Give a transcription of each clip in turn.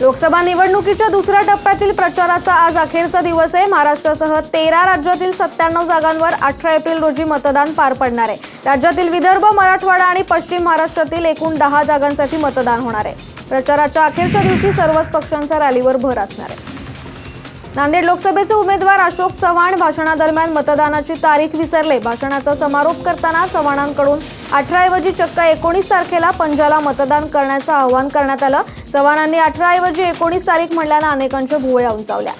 लोकसभा निवडणुकीच्या दुसऱ्या टप्प्यातील प्रचाराचा आज अखेरचा दिवस आहे. महाराष्ट्रासह तेरा राज्यातील सत्त्याण्णव जागांवर अठरा एप्रिल रोजी मतदान पार पडणार आहे. राज्यातील विदर्भ मराठवाडा आणि पश्चिम महाराष्ट्रातील एकूण दहा जागांसाठी मतदान होणार आहे. प्रचाराच्या अखेरच्या दिवशी सर्वच पक्षांचा रॅलीवर भर असणार आहे. नांदेड लोकसभेचे उमेदवार अशोक चव्हाण भाषणादरम्यान मतदानाची तारीख विसरले. भाषणाचा समारोप करताना चव्हाणांकडून अठराऐवजी चक्क एकोणीस तारखेला पंजाला मतदान करण्याचं आवाहन करण्यात आलं. चव्हाणांनी अठराऐवजी एकोणीस तारीख म्हणल्यानं अनेकांच्या भुवया उंचावल्या.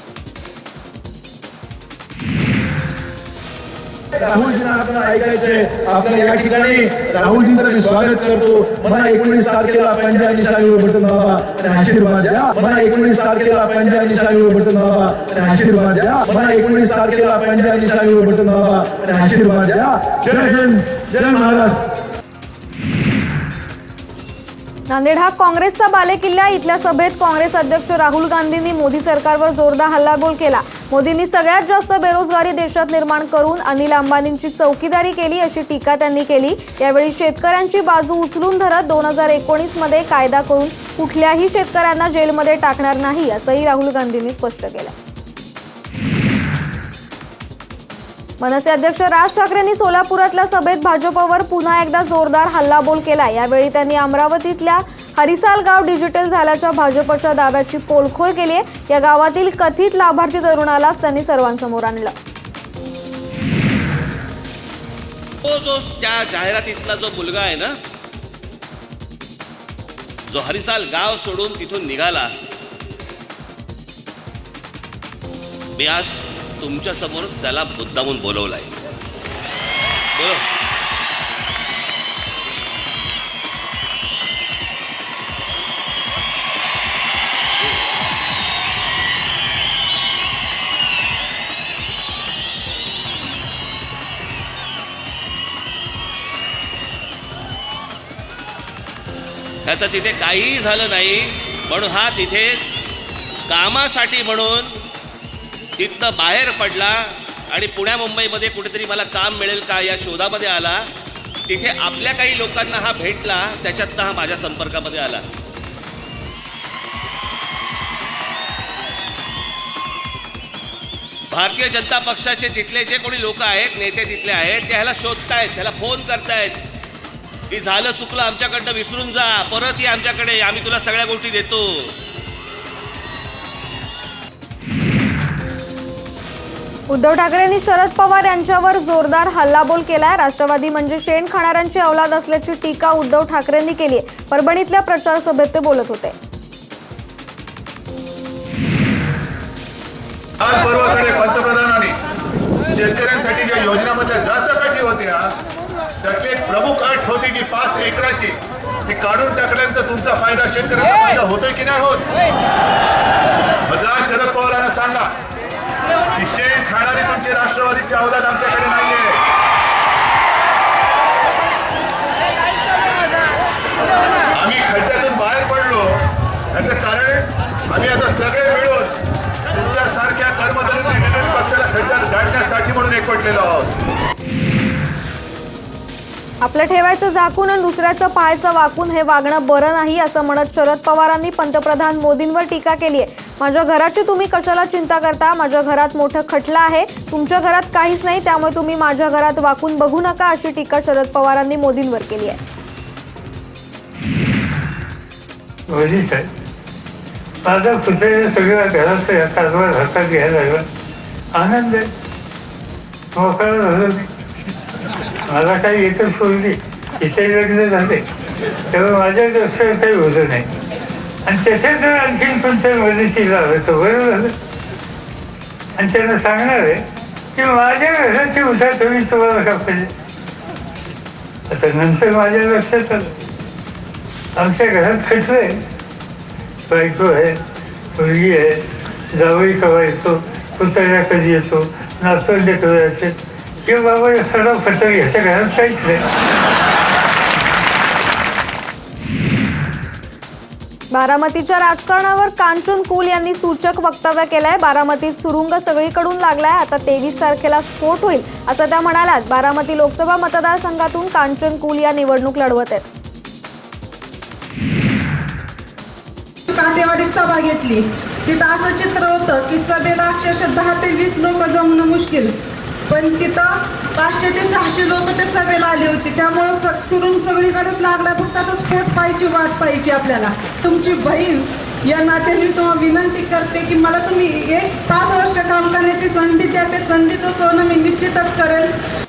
राहुलजींना आपल्याला ऐकायचंय आपल्याला या ठिकाणी राहुलजींचं मी स्वागत करतो. मला एकोणीस तारखेला हो बटन आणि आशीर्वाद द्या. मला एकोणीस तारखेला हो बटन आणि आशीर्वाद द्या. मला एकोणीस तारखेला हो बटन आणि आशीर्वाद द्या. जय हिंद. जय महाराष्ट्र नांदेड हा काँग्रेसचा बालेकिल्ला. इथल्या सभेत काँग्रेस अध्यक्ष राहुल गांधींनी मोदी सरकारवर जोरदार हल्लाबोल केला. मोदींनी सगळ्यात जास्त बेरोजगारी देशात निर्माण करून अनिल अंबानींची चौकीदारी केली अशी टीका त्यांनी केली. यावेळी शेतकऱ्यांची बाजू उचलून धरत दोन हजार एकोणीसमध्ये कायदा करून कुठल्याही शेतकऱ्यांना जेलमध्ये टाकणार नाही असंही राहुल गांधींनी स्पष्ट केलं. मनसे अध्यक्ष राज ठाकरेंनी सोलापुरातल्या सभेत भाजपवर पुन्हा एकदा जोरदार हल्लाबोल केला. यावेळी त्यांनी अमरावतीतल्या हरिसाल गाव डिजिटल झाल्याच्या भाजपच्या दाव्याची पोलखोल केली आहे या गावातील कथित लाभार्थी तरुणालाच त्यांनी सर्वांसमोर आणलं. तो जो त्या जाहिरातीतला जो मुलगा आहे ना जो हरिसाल गाव सोडून तिथून निघाला मी आज तुमच्यासमोर त्याला मुद्दामून बोलवलाय. बोलो. त्याचं तिथे काहीही झालं नाही म्हणून हा तिथे कामासाठी म्हणून तिथनं बाहेर पडला आणि पुण्या मुंबईमध्ये कुठेतरी मला काम मिळेल का या शोधामध्ये आला तिथे आपल्या काही लोकांना हा भेटला त्याच्यातनं हा माझ्या संपर्कामध्ये आला. भारतीय जनता पक्षाचे तिथले जे कोणी लोक आहेत नेते तिथले आहेत ते ह्याला शोधतायत त्याला फोन करतायत. की झालं चुकलं आमच्याकडनं विसरून जा. परत ये आमच्याकडे. आम्ही तुला सगळ्या गोष्टी देतो. उद्धव ठाकरेंनी शरद पवार यांच्यावर जोरदार हल्लाबोल केलाय. राष्ट्रवादी म्हणजे शेण खाणाऱ्यांची अवलाद असल्याची टीका उद्धव ठाकरेंनी केली आहे परभणीतल्या प्रचार सभेत ते बोलत होते. आज पर्वाकडे पंतप्रधानांनी शेतकऱ्यांसाठी ज्या चकाटी होत्या प्रमुख अट होती की पाच एकराची ती काढून टाकल्यानंतर तुमचा फायदा शेतकऱ्यांचा फायदा होतोय की नाही होत? जा शरद पवारांना सांगा. की शेण खाणारी तुमची राष्ट्रवादीची अवलाद आमच्याकडे नाहीये. आम्ही खड्ड्यातून बाहेर पडलो. याचं कारण आम्ही आता सगळे मिळून तुमच्यासारख्या कर्मचाऱ्यांना पक्षाला खड्ड्यात गाडण्यासाठी म्हणून एकवटलेलो आहोत. आपलं ठेवायचं झाकून आणि दुसऱ्याचं पाहायचं वाकून हे वागणं बरं नाही असं म्हणत शरद पवारांनी पंतप्रधान मोदींवर टीका केली आहे. माझ्या घराची तुम्ही कशाला चिंता करता? माझ्या घरात मोठं खटलं आहे. तुमच्या घरात काहीच नाही त्यामुळे तुम्ही माझ्या घरात वाकून बघू नका अशी टीका शरद पवारांनी मोदींवर केली आहे. मोदी कुठे सगळ्या घरात कारभार हातात घ्यायला लागला आनंद आहे. मोकळा मला काही इतर सोडली इतर लग्न झाले तेव्हा माझ्या लक्षात काही होतं नाही. आणि त्याच्यात जर आणखीन तुमच्या मदतीला झालं तर बरं झालं. आणि त्यांना सांगणार आहे की माझ्या घराची उठा तुम्ही तुम्हाला का पाहिजे? आता नंतर माझ्या लक्षात आलं. आमच्या घरात खचलंय. बायको आहे मुलगी आहे जावई कवा येतो पुतळ्या कधी येतो नातवंडे कवा येते किंवा बाबा सडा फटक ह्याच्या घरात काहीच नाही बारामतीच्या राजकारणावर कांचन कुल यांनी सूचक वक्तव्य केलंय. बारामतीत सुरुंग सगळीकडून लागलाय. आता तेवीस तारखेला स्फोट होईल असं त्या म्हणाल्यात. बारामती लोकसभा मतदारसंघातून कांचन कुल या निवडणूक लढवत आहेत. सभा घेतली. तिथं असं चित्र होतं की सभेला अक्षरशः दहा ते वीस लोक जमणं मुश्किल. पण तिथं पाचशे ते सहाशे लोक ते सभेला आली होती. त्यामुळं स- सुरून सगळीकडेच लागला फक्त आता स्फोट पाहिजे वाट पाहिजे आपल्याला. तुमची बहीण या नात्याने तुम्हाला विनंती करते की मला तुम्ही एक पाच वर्ष काम करण्याची संधी द्या. ते संधीचं सोनं मी निश्चितच करेल.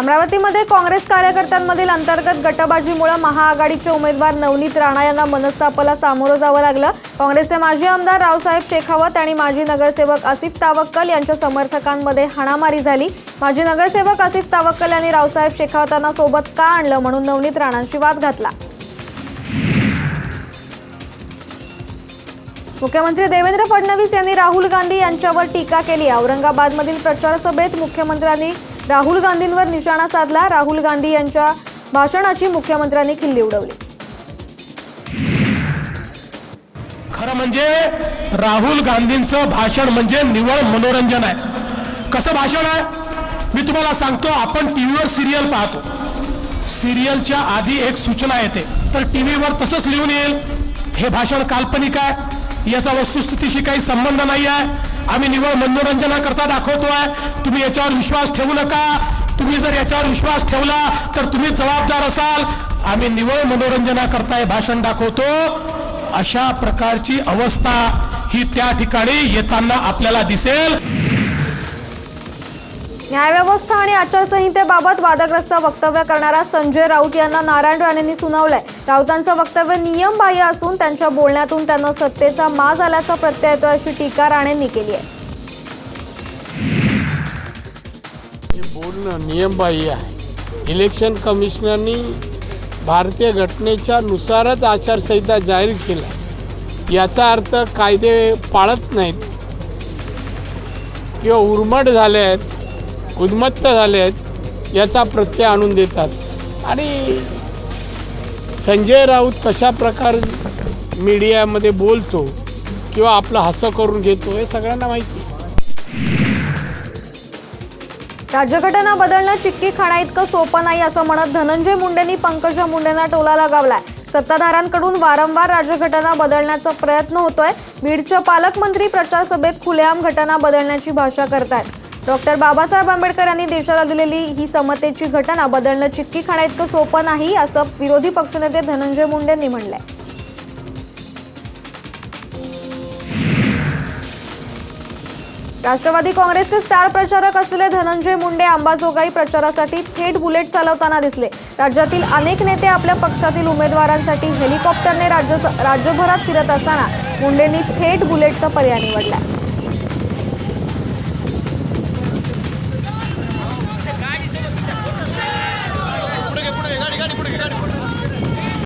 अमरावतीमध्ये काँग्रेस कार्यकर्त्यांमधील अंतर्गत गटबाजीमुळे महाआघाडीचे उमेदवार नवनीत राणा यांना मनस्तापाला सामोरं जावं लागलं. काँग्रेसचे माजी आमदार रावसाहेब शेखावत आणि माजी नगरसेवक आसिफ तावक्कल यांच्या समर्थकांमध्ये हाणामारी झाली. माजी नगरसेवक आसिफ तावक्कल यांनी रावसाहेब शेखावतांना सोबत का आणलं म्हणून नवनीत राणांशी वाद घातला. मुख्यमंत्री देवेंद्र फडणवीस यांनी राहुल गांधी यांच्यावर टीका केली. औरंगाबादमधील प्रचार सभेत मुख्यमंत्र्यांनी राहुल गांधींवर निशाणा साधला. राहुल गांधी यांच्या भाषणाची मुख्यमंत्र्यांनी खिल्ली उडवली. खरं म्हणजे राहुल गांधींचं भाषण म्हणजे निवळ मनोरंजन आहे. कसं भाषण आहे? मी तुम्हाला सांगतो आपण टी व्हीवर सिरियल पाहतो. सिरियलच्या आधी एक सूचना येते. तर टी व्हीवर तसंच लिहून येईल. हे भाषण काल्पनिक आहे. याचा वस्तुस्थितीशी काही संबंध नाही आहे आम्ही निवळ मनोरंजनाकरता दाखवतोय. तुम्ही याच्यावर विश्वास ठेवू नका. तुम्ही जर याच्यावर विश्वास ठेवला तर तुम्ही जबाबदार असाल. आम्ही निवळ मनोरंजनाकरता हे भाषण दाखवतो. अशा प्रकारची अवस्था ही त्या ठिकाणी येताना आपल्याला दिसेल. न्यायव्यवस्था आणि आचारसंहितेबाबत वादग्रस्त वक्तव्य करणारा संजय राऊत यांना नारायण राणेंनी सुनावलंय. राऊतांचं वक्तव्य नियमबाह्य असून त्यांच्या बोलण्यातून त्यांना सत्तेचा माज आल्याचा प्रत्यय येतोय अशी टीका राणेंनी केली आहे. हे बोलणं नियमबाह्य आहे. इलेक्शन कमिशनरनी भारतीय घटनेच्या नुसारच आचारसंहिता जाहीर केला याचा अर्थ कायदे पाळत नाहीत. किंवा उर्मट झाले आहेत. उन्मत्त झाले आहेत याचा प्रत्यय आणून देतात. आणि संजय राऊत कशा प्रकार मीडियामध्ये बोलतो किंवा आपलं हसं करून घेतो हे सगळ्यांना माहिती राज्यघटना बदलणं चिक्की खाणा इतकं सोपं नाही असं म्हणत धनंजय मुंडेंनी पंकजा मुंडेंना टोला लगावलाय. सत्ताधारांकडून वारंवार राज्यघटना बदलण्याचा प्रयत्न होतोय. बीडच्या पालकमंत्री प्रचार सभेत खुलेआम घटना बदलण्याची भाषा करतायत. डॉक्टर बाबासाहेब आंबेडकर यांनी देशाला दिलेली ही समतेची घटना बदलणं चिक्की खाणं इतकं सोपं नाही असं विरोधी पक्षनेते धनंजय मुंडेंनी म्हणलंय. राष्ट्रवादी काँग्रेसचे स्टार प्रचारक असलेले धनंजय मुंडे अंबाजोगाई प्रचारासाठी थेट बुलेट चालवताना दिसले. राज्यातील अनेक नेते आपल्या पक्षातील उमेदवारांसाठी हेलिकॉप्टरने राज्य राज्यभरात फिरत असताना मुंडेंनी थेट बुलेटचा पर्याय निवडला.